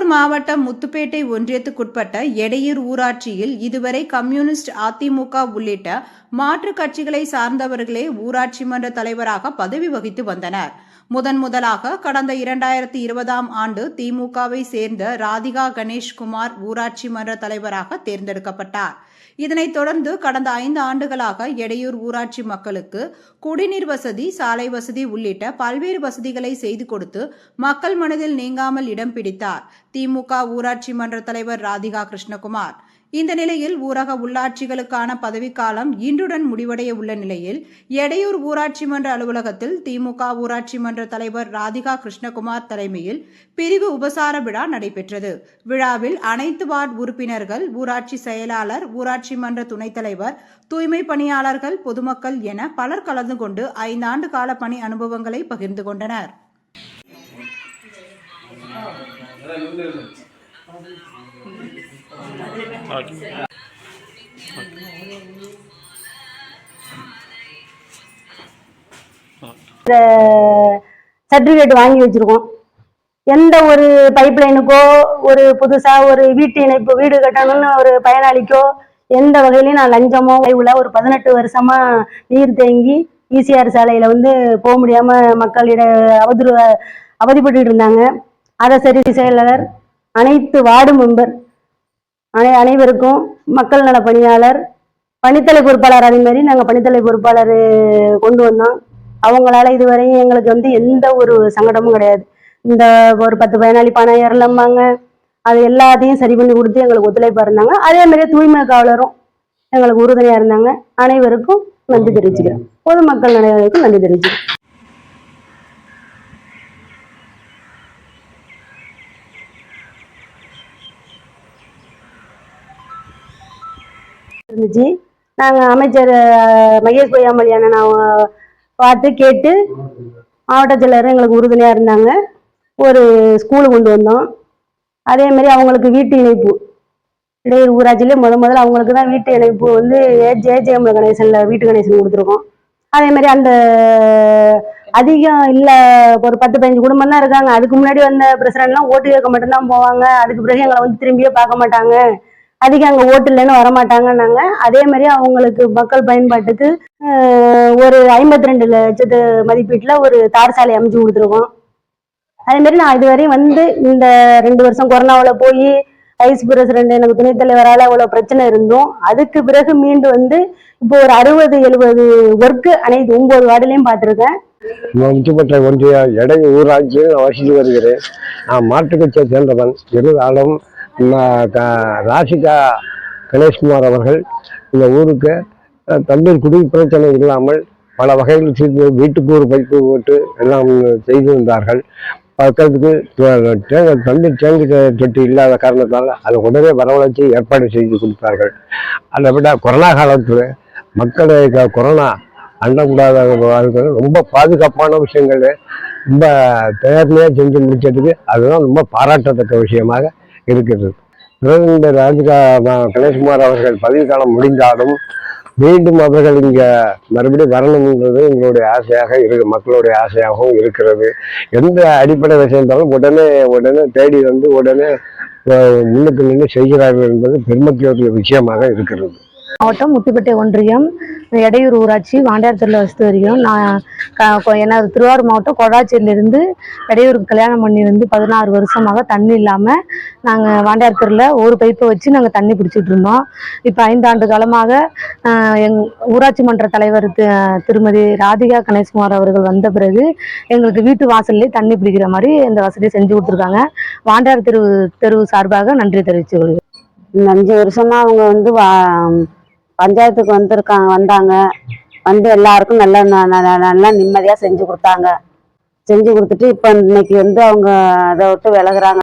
மாவட்டம் முத்துப்பேட்டை ஒன்றியத்துக்குட்பட்ட எடையூர் ஊராட்சியில் இதுவரை கம்யூனிஸ்ட் அதிமுக உள்ளிட்ட மாற்றுக் கட்சிகளை சார்ந்தவர்களே ஊராட்சி மன்ற தலைவராக பதவி வகித்து வந்தனர். முதன் முதலாக கடந்த இரண்டாயிரத்தி இருபதாம் ஆண்டு திமுகவை சேர்ந்த ராதிகா கணேஷ்குமார் ஊராட்சி மன்ற தலைவராக தேர்ந்தெடுக்கப்பட்டார். இதனைத் தொடர்ந்து கடந்த ஐந்து ஆண்டுகளாக எடையூர் ஊராட்சி மக்களுக்கு குடிநீர் வசதி சாலை வசதி உள்ளிட்ட பல்வேறு வசதிகளை செய்து கொடுத்து மக்கள் மனதில் நீங்காமல் இடம் பிடித்தார் திமுக ஊராட்சி மன்ற தலைவர் ராதிகா கிருஷ்ணகுமார். இந்த நிலையில் ஊரக உள்ளாட்சிகளுக்கான பதவிக்காலம் இன்றுடன் முடிவடைய உள்ள நிலையில் எடையூர் ஊராட்சி மன்ற அலுவலகத்தில் திமுக ஊராட்சி மன்ற தலைவர் ராதிகா கிருஷ்ணகுமார் தலைமையில் பிரிவு உபசார விழா நடைபெற்றது. விழாவில் அனைத்து வார்டு உறுப்பினர்கள் ஊராட்சி செயலாளர் ஊராட்சி மன்ற துணைத் தலைவர் தூய்மை பணியாளர்கள் பொதுமக்கள் என பலர் கலந்து கொண்டு ஐந்தாண்டு கால பணி அனுபவங்களை பகிர்ந்து கொண்டனர். சர்டிஃபிகேட் வாங்கி வச்சிருக்கோம். எந்த ஒரு பைப் லைனுக்கோ ஒரு புதுசா ஒரு வீட்டு இணைப்பு வீடு கட்டணும்னு ஒரு பயனாளிக்கோ எந்த வகையிலையும் நான் லஞ்சமோ உள்ள ஒரு பதினெட்டு வருஷமா நீர் தேங்கி ஈசிஆர் சாலையில வந்து போக முடியாம மக்களிட அவதூறு அவதிப்பட்டு இருந்தாங்க. அதை சரி செயலாளர் அனைத்து வார்டு மெம்பர் அனை அனைவருக்கும் மக்கள் நல பணியாளர் பணித்தலை பொறுப்பாளர் அதே மாதிரி நாங்கள் பணித்தலை பொறுப்பாளர் கொண்டு வந்தோம். அவங்களால இதுவரையும் எங்களுக்கு வந்து எந்த ஒரு சங்கடமும் கிடையாது. இந்த ஒரு பத்து பயனாளி பணம் ஏறலம்பாங்க அது எல்லாத்தையும் சரி பண்ணி கொடுத்து எங்களுக்கு ஒத்துழைப்பாக இருந்தாங்க. அதே மாதிரியே தூய்மை காவலரும் எங்களுக்கு உறுதுணையாக இருந்தாங்க. அனைவருக்கும் நன்றி தெரிவிச்சுக்கிறேன் பொதுமக்கள் நலனுக்கும் நன்றி தெரிவிச்சுக்கிறேன் இருந்துச்சு. நாங்கள் அமைச்சர் மகேஷ் பொய்யாமொழி அண்ணன் பார்த்து கேட்டு மாவட்ட செயலர் எங்களுக்கு உறுதுணையாக இருந்தாங்க. ஒரு ஸ்கூலு கொண்டு வந்தோம். அதே மாதிரி அவங்களுக்கு வீட்டு இணைப்பு. இடையூர் ஊராட்சியிலே முத முதல்ல அவங்களுக்கு தான் வீட்டு இணைப்பு வந்து ஜேஜேஎம் கணேசனில் வீட்டு கணேசன் கொடுத்துருக்கோம். அதே மாதிரி அந்த அதிகம் இல்லை ஒரு பத்து பதினஞ்சு குடும்பம் தான் இருக்காங்க. அதுக்கு முன்னாடி வந்த பிரசிடண்ட்லாம் ஓட்டு கேட்க மட்டும்தான் போவாங்க. அதுக்கு பிறகு எங்களை வந்து திரும்பியே பார்க்க மாட்டாங்க. அதிகம் அங்கே ஓட்டுலன்னு வரமாட்டாங்கன்னாங்க. அதே மாதிரி அவங்களுக்கு மக்கள் பயன்பாட்டுக்கு ஒரு ஐம்பத்தி ரெண்டு லட்சத்து மதிப்பீட்டில் ஒரு தார் சாலை அமைச்சு கொடுத்துருக்கோம். அதே மாதிரி நான் இதுவரையும் வந்து இந்த ரெண்டு வருஷம் கொரோனாவில் போய் ஐஸ் பிரசிடண்ட் எனக்கு துணைத் தலைவரால் அவ்வளோ பிரச்சனை இருந்தும். அதுக்கு பிறகு மீண்டும் வந்து இப்போ ஒரு அறுபது எழுபது ஒர்க்கு அனைத்து ஒன்பது வார்டுலையும் பார்த்துருக்கேன். முத்துப்பட்ட ஒன்றிய எடை ஊராட்சியில் நான் வசித்து வருகிறேன். நான் மாற்றுக் கட்சியை சேர்ந்தவன் இருந்தாலும் ராசிகா கணேஷ்குமார் அவர்கள் இந்த ஊருக்கு தண்ணீர் குடி பிரச்சனை இல்லாமல் பல வகையில் செய்து வீட்டுக்கு ஒரு பைப்பு போட்டு எல்லாம் செய்து வந்தார்கள். பக்கத்துக்கு த- தண்ணீர் தேங்கி தொட்டி இல்லாத காரணத்தால் அதை உடனே வரவழைச்சு ஏற்பாடு செய்து கொடுத்தார்கள். அதை விட கொரோனா காலத்தில் மக்களை கொரோனா அண்டக்கூடாத ரொம்ப பாதுகாப்பான விஷயங்கள் ரொம்ப நேர்மையாக செஞ்சு முடிச்சதுக்கு அதுதான் ரொம்ப பாராட்டத்தக்க விஷயமாக இருக்கிறது. இந்த ராஜிகா கணேஷ்குமார் அவர்கள் பதவிக்காலம் முடிந்தாலும் மீண்டும் அவர்கள் இங்கே மறுபடியும் வரணுன்றது எங்களுடைய ஆசையாக இருக்கு மக்களுடைய ஆசையாகவும் இருக்கிறது. எந்த அடிப்படை விஷயம் இருந்தாலும் உடனே உடனே தேடி வந்து உடனே முன்னுக்கு நின்று செய்கிறார்கள் என்பது பெருமக்கிய விஷயமாக இருக்கிறது. மாவட்டம் முத்துப்பேட்டை ஒன்றியம் எடையூர் ஊராட்சி வாண்டியார்த்தூரில் வசித்து வருகிறோம். நான் க- எனது திருவாரூர் மாவட்டம் கொடாச்சேரியிலிருந்து எடையூருக்கு கல்யாணம் பண்ணியிருந்து பதினாறு வருஷமாக தண்ணி இல்லாமல் நாங்கள் வாண்டியார்த்தூரில் ஒரு பைப்பை வச்சு நாங்கள் தண்ணி பிடிச்சிட்டு இருந்தோம். இப்போ ஐந்தாண்டு காலமாக எங் ஊராட்சி மன்ற தலைவர் திருமதி ராதிகா கணேஷ்குமார் அவர்கள் வந்த பிறகு எங்களுக்கு வீட்டு வாசல்லே தண்ணி பிடிக்கிற மாதிரி இந்த வசதியை செஞ்சு கொடுத்துருக்காங்க. வாண்டியார் தெரு தெருவு சார்பாக நன்றி தெரிவித்துக் கொள்கிறேன். இந்த அஞ்சு வருஷமா அவங்க வந்து வா- பஞ்சாயத்துக்கு வந்திருக்காங்க வந்தாங்க. வந்து எல்லாருக்கும் நல்ல நல்லா நிம்மதியா செஞ்சு கொடுத்தாங்க. செஞ்சு கொடுத்துட்டு இப்ப இன்னைக்கு வந்து அவங்க அதை விட்டு விலகுறாங்க.